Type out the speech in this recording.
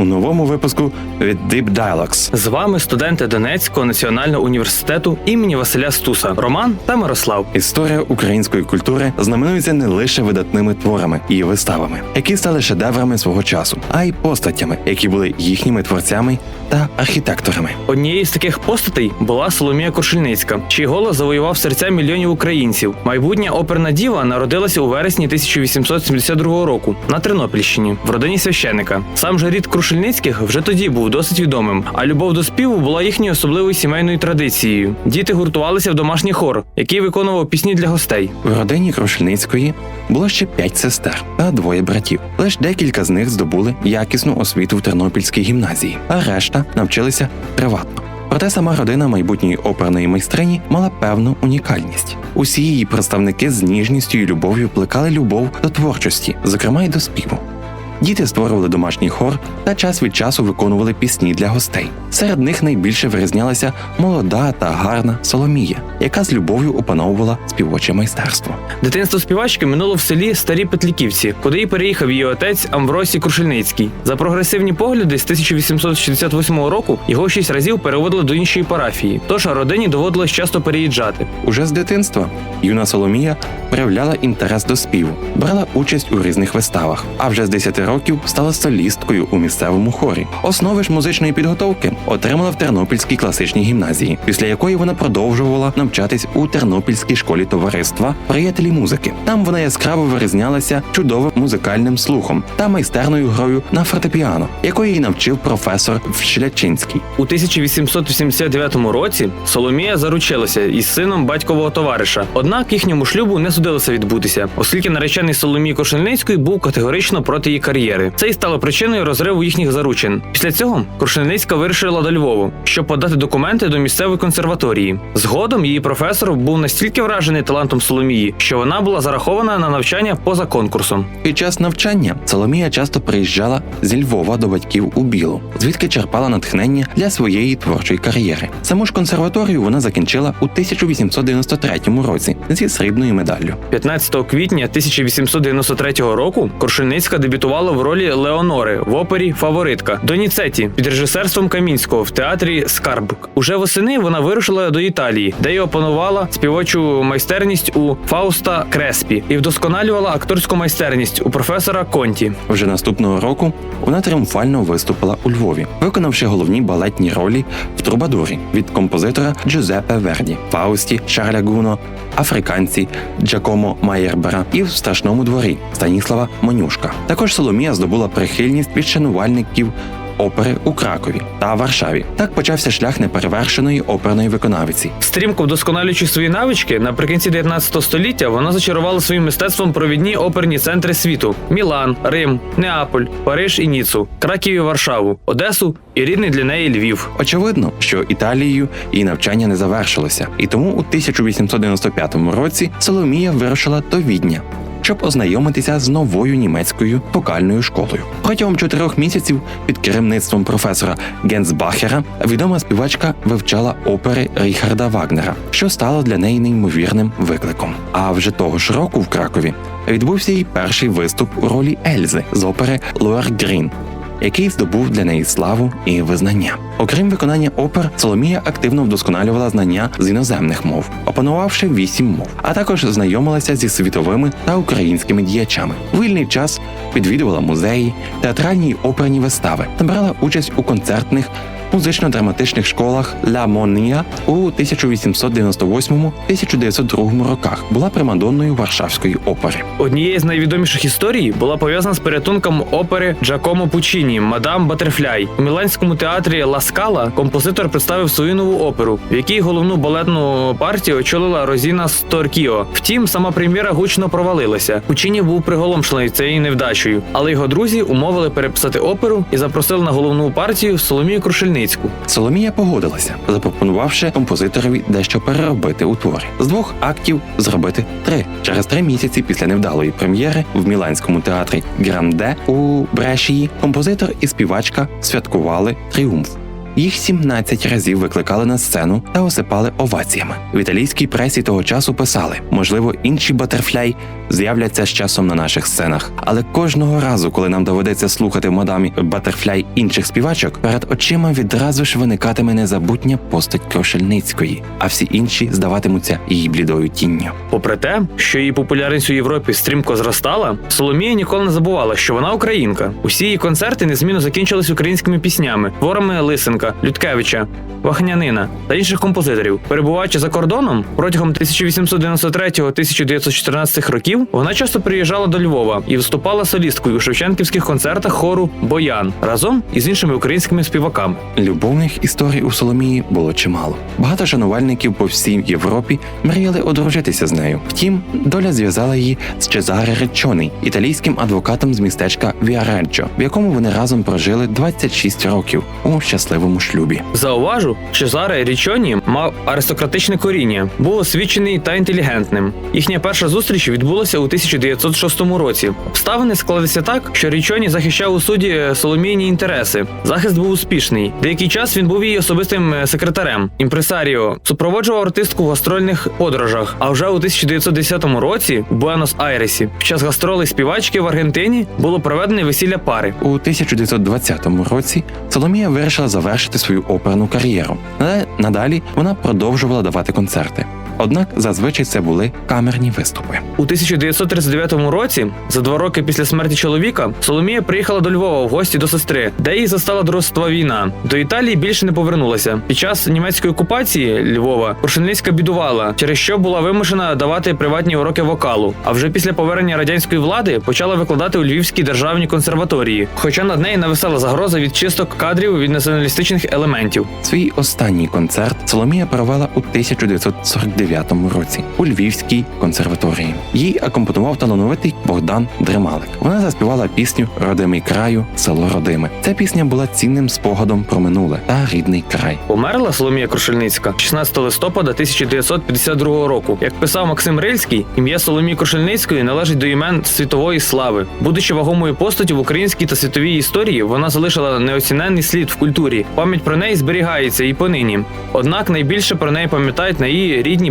у новому випуску від Deep Dialogues. З вами студенти Донецького національного університету імені Василя Стуса Роман та Мирослав. Історія української культури знаменується не лише видатними творами і виставами, які стали шедеврами свого часу, а й постатями, які були їхніми творцями та архітекторами. Однією з таких постатей була Соломія Кошельницька, чий голос завоював серця мільйонів українців. Майбутня оперна діва народилася у вересні 1872 року на Тернопільщині в родині священика. Сам же рід Крушельницьких вже тоді був досить відомим, а любов до співу була їхньою особливою сімейною традицією. Діти гуртувалися в домашній хор, який виконував пісні для гостей. В родині Крушельницької було ще п'ять сестер та двоє братів. Лише декілька з них здобули якісну освіту в Тернопільській гімназії, а решта навчилися приватно. Проте сама родина майбутньої оперної майстрині мала певну унікальність. Усі її представники з ніжністю і любов'ю плекали любов до творчості, зокрема й до співу. Діти створювали домашній хор та час від часу виконували пісні для гостей. Серед них найбільше вирізнялася молода та гарна Соломія, яка з любов'ю опановувала співоче майстерство. Дитинство співачки минуло в селі Старі Петліківці, куди й переїхав її отець Амвросій Крушельницький. За прогресивні погляди з 1868 року його шість разів переводили до іншої парафії, тож родині доводилось часто переїжджати. Уже з дитинства юна Соломія проявляла інтерес до співу, брала участь у різних виставах, а вже з 10 років стала солісткою у місцевому хорі. Основи ж музичної підготовки отримала в Тернопільській класичній гімназії, після якої вона продовжувала навчатись у Тернопільській школі товариства приятелі музики. Там вона яскраво вирізнялася чудовим музикальним слухом та майстерною грою на фортепіано, якої її навчив професор Вшлячинський. У 1889 році Соломія заручилася із сином батькового товариша. Однак їхньому шлюбу не судилося відбутися, оскільки наречений Соломії Кошельницької був категорично проти її кар'єри. Це й стало причиною розриву їхніх заручин. Після цього Кошельницька вирішила до Львову, щоб подати документи до місцевої консерваторії. Згодом її професор був настільки вражений талантом Соломії, що вона була зарахована на навчання поза конкурсом. Під час навчання Соломія часто приїжджала зі Львова до батьків у Білу, звідки черпала натхнення для своєї творчої кар'єри. Саму ж консерваторію вона закінчила у 1893 році зі срібною медаллю. 15 квітня 1893 року Крушельницька дебютувала в ролі Леонори в опері Фаворитка Доніцеті під режисерством Камінського в театрі Скарб. Уже восени вона вирушила до Італії, де й опанувала співочу майстерність у Фауста Креспі і вдосконалювала акторську майстерність у професора Конті. Вже наступного року вона тріумфально виступила у Львові, виконавши головні балетні ролі в Трубадурі від композитора Джузеппе Верді, Фаусті Шарля Гуно, Африканці Джакомо Майербера і в страшному дворі Станіслава Монюшка. Також Соломія здобула прихильність від шанувальників опери у Кракові та Варшаві. Так почався шлях неперевершеної оперної виконавиці. Стрімко вдосконалюючи свої навички, наприкінці 19 століття вона зачарувала своїм мистецтвом провідні оперні центри світу: Мілан, Рим, Неаполь, Париж і Ніцу, Краків і Варшаву, Одесу і рідний для неї Львів. Очевидно, що Італією її навчання не завершилося, і тому у 1895 році Соломія вирушила до Відня. Щоб ознайомитися з новою німецькою вокальною школою протягом чотирьох місяців під керівництвом професора Генсбахера відома співачка вивчала опери Ріхарда Вагнера, що стало для неї неймовірним викликом. А вже того ж року в Кракові відбувся її перший виступ у ролі Ельзи з опери Луар Грін який здобув для неї славу і визнання. Окрім виконання опер, Соломія активно вдосконалювала знання з іноземних мов, опанувавши вісім мов, а також знайомилася зі світовими та українськими діячами. Вільний час відвідувала музеї, театральні й оперні вистави та брала участь у концертних музично-драматичних школах Ла Монія у 1898-1902 роках. Була примадонною Варшавської опери. Однією з найвідоміших історій була пов'язана з порятунком опери Джакомо Пучіні Мадам Батерфляй. У міланському театрі Ла Скала композитор представив свою нову оперу, в якій головну балетну партію очолила Розіна Сторкіо. Втім, сама прем'єра гучно провалилася. Пучіні був приголомшений цією невдачею, але його друзі умовили переписати оперу і запросили на головну партію Соломію Крушельницьку. Соломія погодилася, запропонувавши композиторові дещо переробити у творі. З двох актів зробити три. Через три місяці після невдалої прем'єри в міланському театрі Гранде у Брешії композитор і співачка святкували тріумф. Їх 17 разів викликали на сцену та осипали оваціями. В італійській пресі того часу писали: можливо, інші батерфляй з'являться з часом на наших сценах. Але кожного разу, коли нам доведеться слухати мадамі Батерфляй інших співачок, перед очима відразу ж виникатиме незабутня постать Крошельницької, а всі інші здаватимуться її блідою тінню. Попри те, що її популярність у Європі стрімко зростала, Соломія ніколи не забувала, що вона українка. Усі її концерти незмінно закінчились українськими піснями, творами Лисенка, Людкевича, Вахнянина та інших композиторів. Перебуваючи за кордоном протягом 1893-1914 років, вона часто приїжджала до Львова і виступала солісткою у шевченківських концертах хору Боян разом із іншими українськими співаками. Любовних історій у Соломії було чимало. Багато шанувальників по всій Європі мріяли одружитися з нею. Втім, доля зв'язала її з Чезаре Речоні, італійським адвокатом з містечка Віареджо, в якому вони разом прожили 26 років у щасливому шлюбі. Зауважу, Чезаре Річоні мав аристократичне коріння, був освічений та інтелігентним. Їхня перша зустріч відбулася у 1906 році. Обставини склалися так, що Річоні захищав у суді Соломійні інтереси. Захист був успішний. Деякий час він був її особистим е, секретарем. Імпресаріо супроводжував артистку в гастрольних подорожах. А вже у 1910 році в Буенос-Айресі під час гастролей співачки в Аргентині було проведене весілля пари. У 1920 році Соломія вирішила завершити свою оперну кар'єру. Але надалі вона продовжувала давати концерти. Однак зазвичай це були камерні виступи. У 1939 році, за два роки після смерті чоловіка, Соломія приїхала до Львова в гості до сестри, де її застала дружства війна. До Італії більше не повернулася. Під час німецької окупації Львова Крушельницька бідувала, через що була вимушена давати приватні уроки вокалу. А вже після повернення радянської влади почала викладати у Львівській державній консерваторії, хоча над нею нависала загроза від чисток кадрів від націоналістичних елементів. Свій останній концерт Соломія провела у 1949 році у Львівській консерваторії. Їй акомпонував талановитий Богдан Дремалик. Вона заспівала пісню Родимий краю, село Родиме. Ця пісня була цінним спогадом про минуле та рідний край. Померла Соломія Крушельницька 16 листопада 1952 року. Як писав Максим Рильський, ім'я Соломії Крушельницької належить до імен світової слави. Будучи вагомою постаттю в українській та світовій історії, вона залишила неоціненний слід в культурі. Пам'ять про неї зберігається і понині. Однак найбільше про неї пам'ятають на її рідній